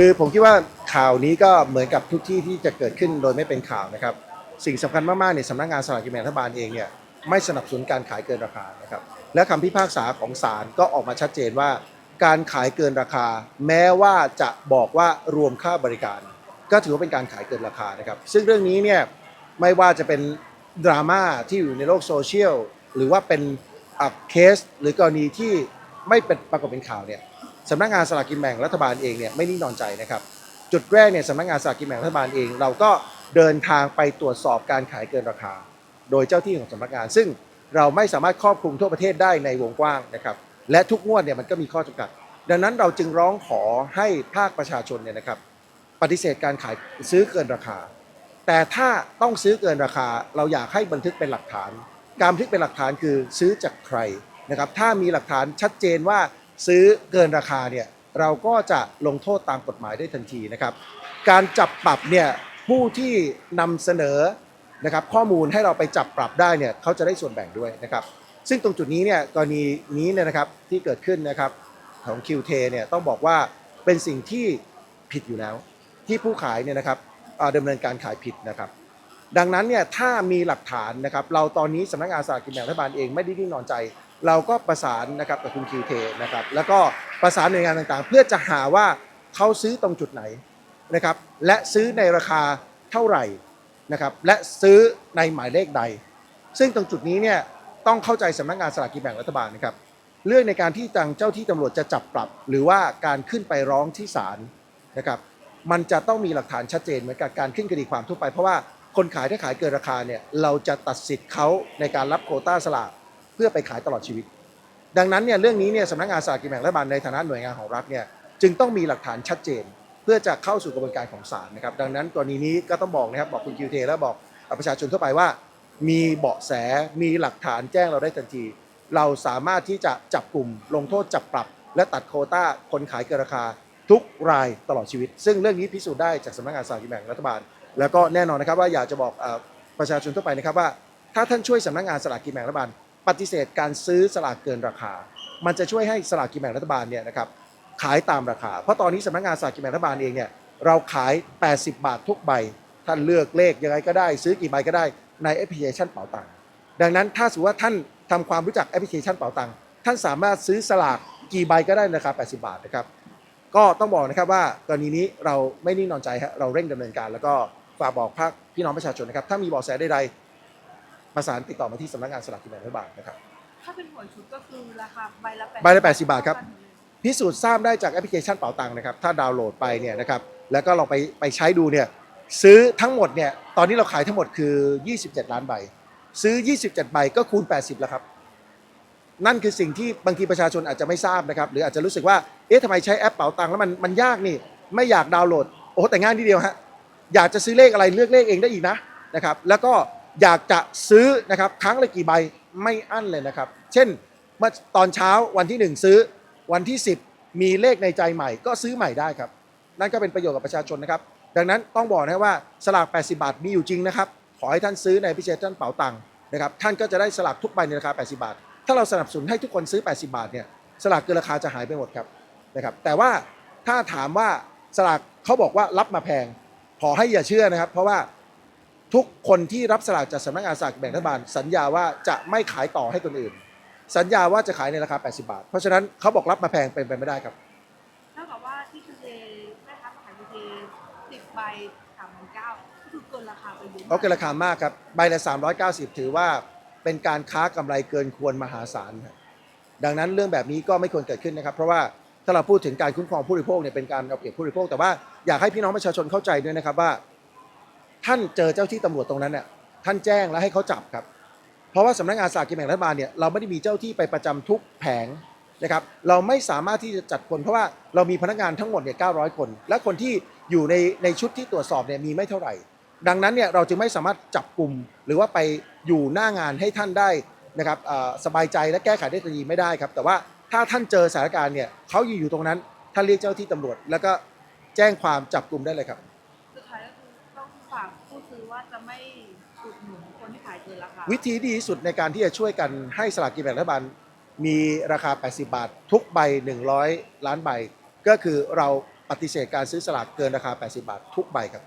คือผมคิดว่าข่าวนี้ก็เหมือนกับทุกที่ที่จะเกิดขึ้นโดยไม่เป็นข่าวนะครับ สิ่งสำคัญมากๆเนี่ยสำนักงานสลากกินแบ่งรัฐบาลเองเนี่ยไม่สนับสนุนการขายเกินราคานะครับและคำพิพากษาของศาลก็ออกมาชัดเจนว่า การขายเกินราคา แม้ว่าจะบอกว่ารวมค่าบริการ ก็ถือว่าเป็นการขายเกินราคานะครับซึ่งเรื่องนี้เนี่ยไม่ว่าจะเป็นดราม่าที่อยู่ในโลกโซเชียลหรือว่าเป็นอะเคส หรือกรณีที่ไม่เป็นปรากฏเป็นข่าวเนี่ย สำนักงานสลากกินแบ่งรัฐบาลเองเนี่ยไม่นิ่งนอนใจนะครับ จุดแรกเนี่ยสำนักงานสลากกินแบ่งรัฐบาลเอง เราก็เดินทางไปตรวจสอบการขายเกินราคา โดยเจ้าที่ของสำนักงาน ซึ่งเราไม่สามารถครอบคลุมทั่วประเทศได้ในวงกว้างนะครับ และทุกงวดเนี่ยมันก็มีข้อจำกัด ดังนั้นเราจึงร้องขอให้ภาคประชาชนเนี่ยนะครับ ปฏิเสธการขายซื้อเกินราคา แต่ถ้าต้องซื้อเกินราคา เราอยากให้บันทึกเป็นหลักฐาน การบันทึกเป็นหลักฐานคือซื้อจากใครนะครับ ถ้ามีหลักฐานชัดเจนว่า ซื้อเกินราคาเนี่ยเราก็จะลงโทษตามกฎหมายได้ทันทีนะครับ การจับปรับเนี่ยผู้ที่นำเสนอนะครับข้อมูลให้เราไปจับปรับได้เนี่ยเขาจะได้ส่วนแบ่งด้วยนะครับ ซึ่งตรงจุดนี้เนี่ยกรณีนี้เนี่ยนะครับที่เกิดขึ้นนะครับของ QT เนี่ยต้องบอกว่าเป็นสิ่งที่ผิดอยู่แล้ว ที่ผู้ขายเนี่ยนะครับดำเนินการขายผิดนะครับ ดังนั้นเนี่ยถ้ามีหลักฐานนะครับเราตอนนี้สำนักงานสลากกินแบ่งรัฐบาลเองไม่ได้นิ่งนอนใจ เราก็ประสานนะครับกับคุณคิวเทนะครับแล้วก็ประสานหน่วยงานต่างๆ เพื่อจะหาว่าเขาซื้อตรงจุดไหนนะครับและซื้อในราคาเท่าไหร่นะครับและซื้อในหมายเลขใด ซึ่งตรงจุดนี้เนี่ยต้องเข้าใจสำนักงานสลากกินแบ่งรัฐบาลนะครับเรื่องในการที่ทางเจ้าที่ตำรวจจะจับปรับ หรือว่าการขึ้นไปร้องที่ศาลนะครับมันจะต้องมีหลักฐานชัดเจนเหมือนกับการขึ้นคดีความทั่วไปเพราะว่าคนขายถ้าขายเกินราคาเนี่ยเราจะตัดสิทธิ์เขาในการรับโคต้าสลาก พื่อไปขายตลอดชีวิต ดังนั้นเนี่ยเรื่องนี้เนี่ยสำนักงานสลากกินแบ่งรัฐบาลในฐานะหน่วยงานของรัฐเนี่ยจึงต้องมีหลักฐานชัดเจน เพื่อจะเข้าสู่กระบวนการของศาลนะครับดังนั้นกรณีนี้ก็ต้องบอกนะครับบอกคุณคิวเทและบอกประชาชนทั่วไปว่า มีเบาะแสมีหลักฐานแจ้งเราได้ทันที เราสามารถที่จะจับกลุ่ม ลงโทษจับปรับ และตัดโคต้าคนขายเกินราคาทุกรายตลอดชีวิต ซึ่งเรื่องนี้พิสูจน์ได้จากสำนักงานสลากกินแบ่งรัฐบาล แล้วก็แน่นอนนะครับว่าอยากจะบอกอ่อประชาชนทั่วไปนะครับว่า ถ้าท่านช่วยสำนักงานสลากกินแบ่งรัฐบาล ปฏิเสธการซื้อสลากเกินราคา มันจะช่วยให้สลากกินแบ่งรัฐบาลเนี่ยนะครับขายตามราคา เพราะตอนนี้สำนักงานสลากกินแบ่งรัฐบาลเองเนี่ยเราขาย 80 บาททุกใบ ท่านเลือกเลขยังไงก็ได้ ซื้อกี่ใบก็ได้ในแอปพลิเคชันเป๋าตังค์ดังนั้นถ้าสมมติว่าท่านทำความรู้จักแอปพลิเคชันเป๋าตังค์ท่านสามารถซื้อสลากกี่ใบก็ได้ราคา 80 บาทนะครับก็ต้องบอกนะครับว่ากรณีนี้เราไม่นิ่งนอนใจฮะเราเร่งดำเนินการ แล้วก็ฝากบอกภาคพี่น้องประชาชนนะครับถ้ามีเบาะแสใดๆ ประสานติดต่อมาที่สำนักงานสลากกินแบ่งรัฐบาลนะครับ ถ้าเป็นหวยชุดก็คือราคาใบละใบละ80บาทครับ พิสูจน์ทราบได้จากแอปพลิเคชันเป๋าตังค์นะครับ ถ้าดาวน์โหลดไปเนี่ยนะครับ แล้วก็ลองไปไปใช้ดูเนี่ย ซื้อทั้งหมดเนี่ย ตอนนี้เราขายทั้งหมดคือ 27 ล้านใบ ซื้อ 27 ใบก็คูณ 80 แล้วครับ นั่นคือสิ่งที่บางทีประชาชนอาจจะไม่ทราบนะครับ หรืออาจจะรู้สึกว่า เอ๊ะทำไมใช้แอปเป๋าตังค์แล้วมันมันยากนี่ ไม่อยากดาวน์โหลด โอ้แต่ง่ายนิดเดียวฮะ อยากจะซื้อเลขอะไรเลือกเลขเองได้อีกนะนะครับ แล้วก็ อยากจะซื้อนะครับครั้งละกี่ใบไม่อั้นเลยนะครับ เช่นเมื่อตอนเช้าวันที่ 1 ซื้อวันที่ 10 มีเลขในใจใหม่ก็ซื้อใหม่ได้ครับ นั่นก็เป็นประโยชน์กับประชาชนนะครับ ดังนั้นต้องบอกนะครับว่าสลาก 80 บาทมีอยู่จริงนะครับ ขอให้ท่านซื้อในพิเศษท่านเป๋าตังค์นะครับท่านก็จะได้สลากทุกใบในราคา 80 บาท ถ้าเราสนับสนุนให้ทุกคนซื้อ 80 บาทเนี่ยสลากเกินราคาจะหายไปหมดครับนะครับ แต่ว่าถ้าถามว่าสลากเขาบอกว่ารับมาแพง ขอให้อย่าเชื่อนะครับ เพราะว่า ทุกคนที่รับสลากจากสำนักงานสลากกินแบ่งรัฐบาล สัญญาว่าจะไม่ขายต่อให้คนอื่น สัญญาว่าจะขายในราคา 80 บาท เพราะฉะนั้นเขาบอกรับมาแพงเป็นไปไม่ได้ครับ เท่ากับว่าที่คือเทแม่ค้าขายเทสิบใบสามพันเก้าก็คือเกินราคาไปเยอะเขาเกินราคามากครับ ใบละ 390 ถือว่าเป็นการค้ากำไรเกินควรมหาศาลครับดังนั้นเรื่องแบบนี้ก็ไม่ควรเกิดขึ้นนะครับ เพราะว่าถ้าเราพูดถึงการคุ้มครองผู้บริโภคเนี่ยเป็นการเอาเปรียบผู้บริโภคแต่ว่าอยากให้พี่น้องประชาชนเข้าใจด้วยนะครับว่า ท่านเจอเจ้าที่ตำรวจตรงนั้นเนี่ยท่านแจ้งแล้วให้เขาจับครับ เพราะว่าสำนักงานสลากกินแบ่งรัฐบาลเนี่ยเราไม่ได้มีเจ้าที่ไปประจำทุกแผงนะครับเราไม่สามารถที่จะจัดคนเพราะว่าเรามีพนักงานทั้งหมดเนี่ย900คน และคนที่อยู่ในในชุดที่ตรวจสอบเนี่ยมีไม่เท่าไหร่ ดังนั้นเนี่ยเราจึงไม่สามารถจับกลุ่มหรือว่าไปอยู่หน้างานให้ท่านได้นะครับสบายใจและแก้ไขได้ทันทีไม่ได้ครับ แต่ว่าถ้าท่านเจอสถานการณ์เนี่ยเขาอยู่อยู่ตรงนั้นท่านเรียกเจ้าที่ตำรวจ แล้วก็แจ้งความจับกลุ่มได้เลยครับ สุดท้ายก็คือต้องฝากผู้ซื้อว่าจะ ไม่อุดหนุนคนที่ขายเกินราคาวิธีที่ดีที่สุดในการที่จะช่วยกันให้สลากกินแบ่งรัฐบาลมีราคา 80 บาท ทุกใบ 100 ล้านใบ ก็คือเราปฏิเสธการซื้อสลากเกินราคา 80 บาท ทุกใบครับ